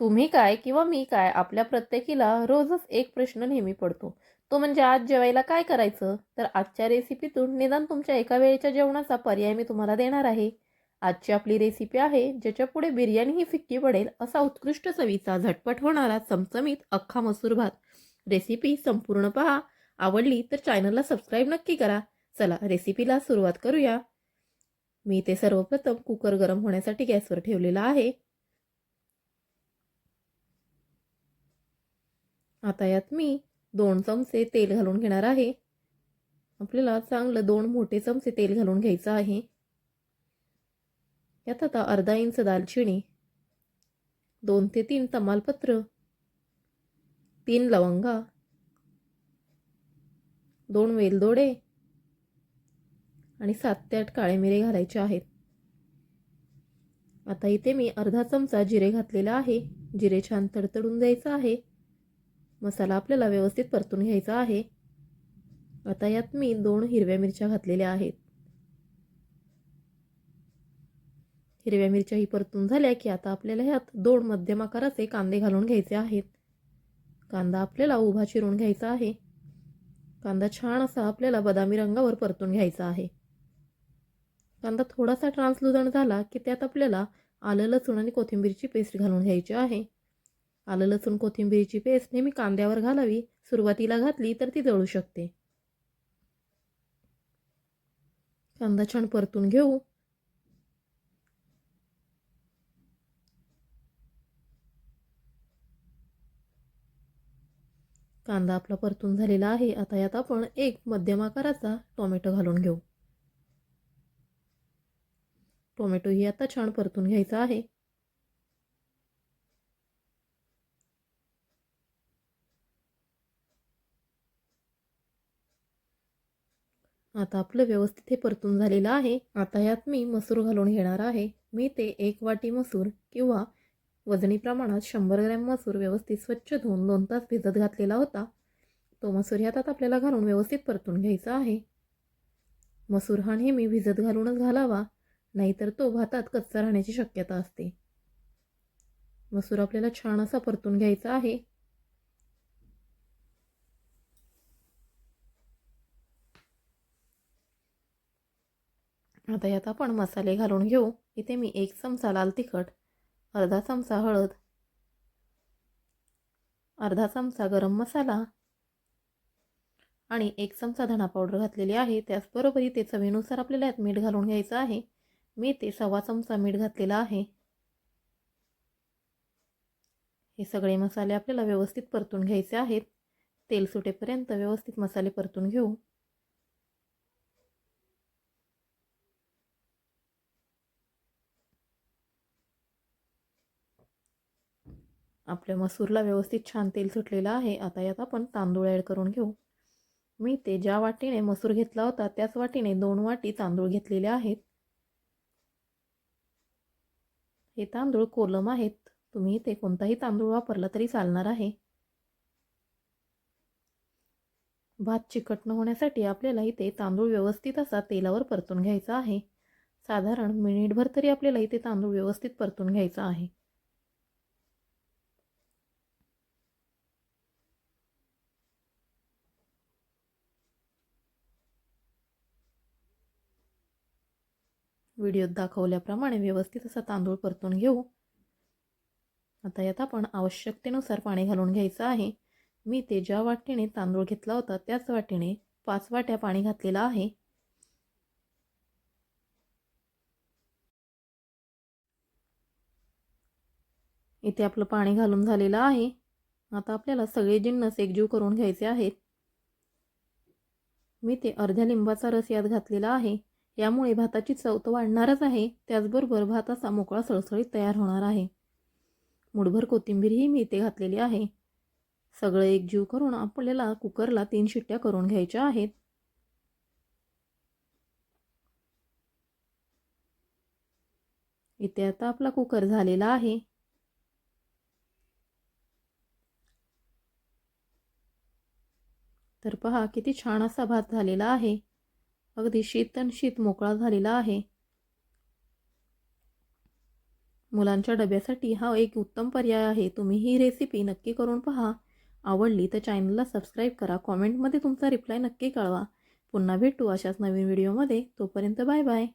तुम्ही काय किंवा मी काय आपल्या प्रत्येकीला रोजच एक प्रश्न नेहमी पडतो. तो म्हणजे आज जेवायला काय करायचं? तर आजच्या रेसिपीतून निदान तुमच्या एका वेळेच्या जेवणाचा पर्याय मी तुम्हाला देणार आहे. आजची आपली रेसिपी आहे ज्याच्या पुढे बिर्याणी ही फिक्की पडेल असा उत्कृष्ट चवीचा झटपट होणारा चमचमीत अख्खा मसूर भात. रेसिपी संपूर्ण पहा. आवडली तर चॅनलला सबस्क्राईब नक्की करा. चला रेसिपीला सुरुवात करूया. मी ते सर्वप्रथम कुकर गरम होण्यासाठी गॅसवर ठेवलेला आहे. आता यात मी दोन चमचे तेल घालून घेणार आहे. आपल्याला चांगलं दोन मोठे चमचे तेल घालून घ्यायचं आहे. यात आता अर्धा इंच दालचिनी दोन ते तीन तमालपत्र तीन लवंगा दोन वेलदोडे आणि सात ते आठ काळे मिरे घालायचे आहेत. आता इथे मी अर्धा चमचा जिरे घातलेला आहे. जिरे छान तडतडून द्यायचं आहे. मसाला आपल्याला व्यवस्थित परतून घ्यायचा आहे. आता यात मी दोन हिरव्या मिरच्या घातलेल्या आहेत. हिरव्या मिरच्याही परतून झाल्या की आता आपल्याला ह्यात दोन मध्यम आकाराचे कांदे घालून घ्यायचे आहेत. कांदा आपल्याला उभा चिरून घ्यायचा आहे. कांदा छान असा आपल्याला बदामी रंगावर परतून घ्यायचा आहे. कांदा थोडासा ट्रान्सलुजंट झाला की त्यात आपल्याला आलं लसूण आणि कोथिंबीरची पेस्ट घालून घ्यायची आहे. आलं लसूण कोथिंबीरीची पेस्ट नेहमी कांद्यावर घालावी. सुरुवातीला घातली तर ती जळू शकते. कांदा छान परतून घेऊ. कांदा आपला परतून झालेला आहे. आता यात आपण एक मध्यम आकाराचा टोमॅटो घालून घेऊ. टोमॅटो ही आता छान परतून घ्यायचा आहे. आता आपलं व्यवस्थित हे परतून झालेलं आहे. आता यात मी मसूर घालून घेणार आहे. मी ते एक वाटी मसूर किंवा वजनी प्रमाणात शंभर ग्रॅम मसूर व्यवस्थित स्वच्छ धुवून दोन तास भिजत घातलेला होता. तो मसूर यात आपल्याला घालून व्यवस्थित परतून घ्यायचा आहे. मसूर हा नेहमी भिजत घालूनच घालावा नाहीतर तो भातात कच्चा राहण्याची शक्यता असते. मसूर आपल्याला छान असा परतून घ्यायचा आहे. आता यात आपण मसाले घालून घेऊ. इथे मी एक चमचा लाल तिखट अर्धा चमचा हळद अर्धा चमचा गरम मसाला आणि एक चमचा धणा पावडर घातलेली आहे. त्याचबरोबर इथे चवीनुसार आपल्याला यात मीठ घालून घ्यायचं आहे. मी ते सव्वा चमचा मीठ घातलेला आहे. हे सगळे मसाले आपल्याला व्यवस्थित परतून घ्यायचे आहेत. तेल सुटेपर्यंत व्यवस्थित मसाले परतून घेऊ. आपल्या मसूरला व्यवस्थित छान तेल सुटलेलं आहे. आता यात आपण तांदूळ ॲड करून घेऊ. मी ते ज्या वाटीने मसूर घेतला होता त्याच वाटीने दोन वाटी तांदूळ घेतलेले आहेत. हे तांदूळ कोलम आहेत. तुम्ही ते कोणताही तांदूळ वापरला तरी चालणार आहे. भात चिकट न होण्यासाठी आपल्याला इथे तांदूळ व्यवस्थित असा तेलावर परतून घ्यायचा आहे. साधारण मिनिटभर तरी आपल्याला इथे तांदूळ व्यवस्थित परतून घ्यायचा आहे. व्हिडिओत दाखवल्याप्रमाणे व्यवस्थित असा तांदूळ परतून घेऊ. आता यात आपण आवश्यकतेनुसार पाणी घालून घ्यायचं आहे. मी ते ज्या वाटीने तांदूळ घेतला होता त्याच वाटीने पाच वाट्या पाणी घातलेलं आहे. इथे आपलं पाणी घालून झालेलं आहे. आता आपल्याला सगळे जिन्नस एकजीव करून घ्यायचे आहेत. मी ते अर्ध्या लिंबाचा रस यात घातलेला आहे. यामुळे भाताची चव तर वाढणारच आहे. त्याचबरोबर भात असा मोकळा सळसळीत तयार होणार आहे. मुठभर कोथिंबीरही मी इथे घातलेली आहे. सगळं एकजीव करून आपल्याला कुकरला तीन शिट्ट्या करून घ्यायच्या आहेत. इथे आता आपला कुकर झालेला आहे. तर पहा किती छान असा भात झालेला आहे. अगदी शीतन शीत मोकळा झालेला आहे. मुलांच्या डब्यासाठी हा एक उत्तम पर्याय आहे. तुम्ही ही रेसिपी नक्की करून पहा. आवडली तर चॅनलला सबस्क्राईब करा. कॉमेंटमध्ये तुमचा रिप्लाय नक्की कळवा. पुन्हा भेटू अशाच नवीन व्हिडिओमध्ये तोपर्यंत बाय बाय